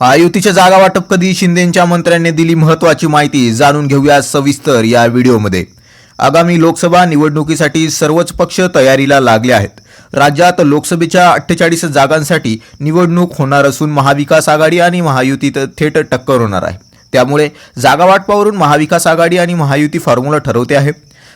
महायुतीच्या जागा वाटप कधी शिंदेच्या मंत्र्यांनी दिली महत्वाची माहिती जाणून घेऊया सविस्तर या व्हिडिओमध्ये. आगामी लोकसभा निवडणुकीसाठी सर्वच पक्ष तयारीला लागले आहेत. राज्यात लोकसभेच्या अठ्ठेचाळीस जागांसाठी निवडणूक होणार असून महाविकास आघाडी आणि महायुतीत थेट टक्कर होणार आहे. त्यामुळे जागा वाटपावरून महाविकास आघाडी आणि महायुती फॉर्म्युला ठरवते आहे.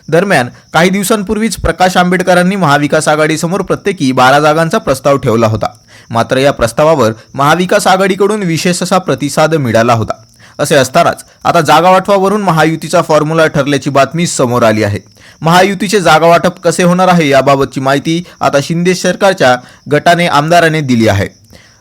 दरम्यान काही दिवसांपूर्वीच प्रकाश आंबेडकरांनी महाविकास आघाडीसमोर प्रत्येकी बारा जागांचा प्रस्ताव ठेवला होता. मात्र या प्रस्तावावर महाविकास आघाडीकडून विशेष असा प्रतिसाद मिळाला होता. असे असतानाच आता जागावाटपावरून महायुतीचा फॉर्म्युला ठरल्याची बातमी समोर आली आहे. महायुतीचे जागावाटप कसे होणार आहे याबाबतची माहिती आता शिंदे सरकारच्या गटाने आमदाराने दिली आहे.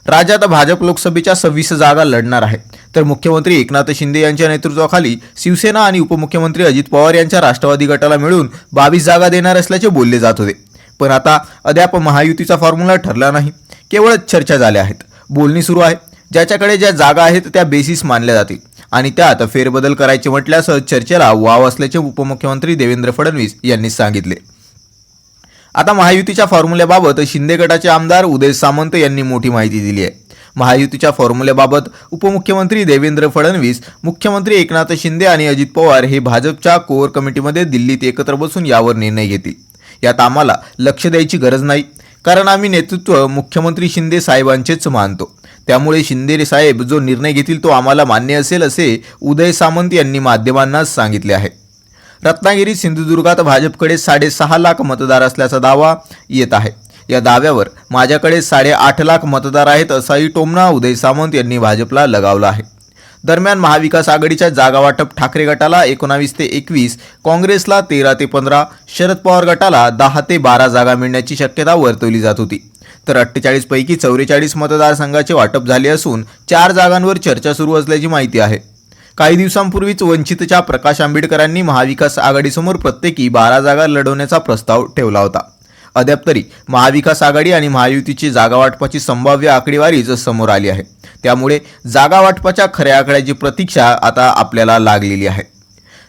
राज्यात भाजप लोकसभेच्या सव्वीस जागा लढणार आहे. तर मुख्यमंत्री एकनाथ शिंदे यांच्या नेतृत्वाखाली शिवसेना आणि उपमुख्यमंत्री अजित पवार यांच्या राष्ट्रवादी गटाला मिळून बावीस जागा देणार असल्याचे बोलले जात होते. पण आता अद्याप महायुतीचा फॉर्म्युला ठरला नाही. केवळच चर्चा झाल्या आहेत. बोलणी सुरू आहे. ज्याच्याकडे ज्या जागा आहेत त्या बेसिस मानल्या जातील. आणि त्यात फेरबदल करायचे म्हटल्यास चर्चेला वाव असल्याचे उपमुख्यमंत्री देवेंद्र फडणवीस यांनी सांगितले. आता महायुतीच्या फॉर्म्युल्याबाबत शिंदे गटाचे आमदार उदय सामंत यांनी मोठी माहिती दिली आहे. महायुतीच्या फॉर्म्युल्याबाबत उपमुख्यमंत्री देवेंद्र फडणवीस मुख्यमंत्री एकनाथ शिंदे आणि अजित पवार हे भाजपच्या कोअर कमिटीमध्ये दिल्लीत एकत्र बसून यावर निर्णय घेतील. यात आम्हाला लक्ष द्यायची गरज नाही. कारण आम्ही नेतृत्व मुख्यमंत्री शिंदे साहेबांचेच मानतो. त्यामुळे शिंदे साहेब जो निर्णय घेतील तो आम्हाला मान्य असेल असे उदय सामंत यांनी माध्यमांना सांगितले आहे. रत्नागिरी सिंधुदुर्गात भाजपकडे साडेसहा लाख मतदार असल्याचा दावा येत आहे. या दाव्यावर माझ्याकडे साडेआठ लाख मतदार आहेत असाही टोमणा उदय सामंत यांनी भाजपला लगावला आहे. दरम्यान महाविकास आघाडीच्या जागा वाटप ठाकरे गटाला एकोणावीस ते एकवीस काँग्रेसला तेरा ते पंधरा शरद पवार गटाला दहा ते बारा जागा मिळण्याची शक्यता वर्तवली जात होती. तर अठ्ठेचाळीस पैकी चौवेचाळीस मतदारसंघाचे वाटप झाले असून चार जागांवर चर्चा सुरू असल्याची माहिती आहे. काही दिवसांपूर्वीच वंचितच्या प्रकाश आंबेडकरांनी महाविकास आघाडीसमोर प्रत्येकी बारा जागा लढवण्याचा प्रस्ताव ठेवला होता. अद्याप तरी महाविकास आघाडी आणि महायुतीची जागावाटपाची संभाव्य आकडेवारीच समोर आली आहे त्यामुळे जागावाटपाच्या खऱ्या आकड्याची प्रतीक्षा आता आपल्याला लागलेली आहे.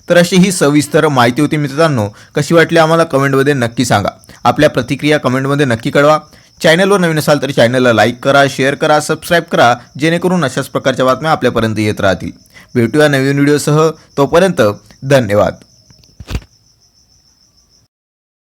तर अशी ही सविस्तर माहिती होती मित्रांनो. कशी वाटली आम्हाला कमेंटमध्ये नक्की सांगा. आपल्या प्रतिक्रिया कमेंटमध्ये नक्की कळवा. चॅनलवर नवीन असाल तर चॅनलला लाईक करा शेअर करा सबस्क्राईब करा जेणेकरून अशाच प्रकारच्या बातम्या आपल्यापर्यंत येत राहतील. भेटूया नवीन व्हिडिओसह. तोपर्यंत धन्यवाद.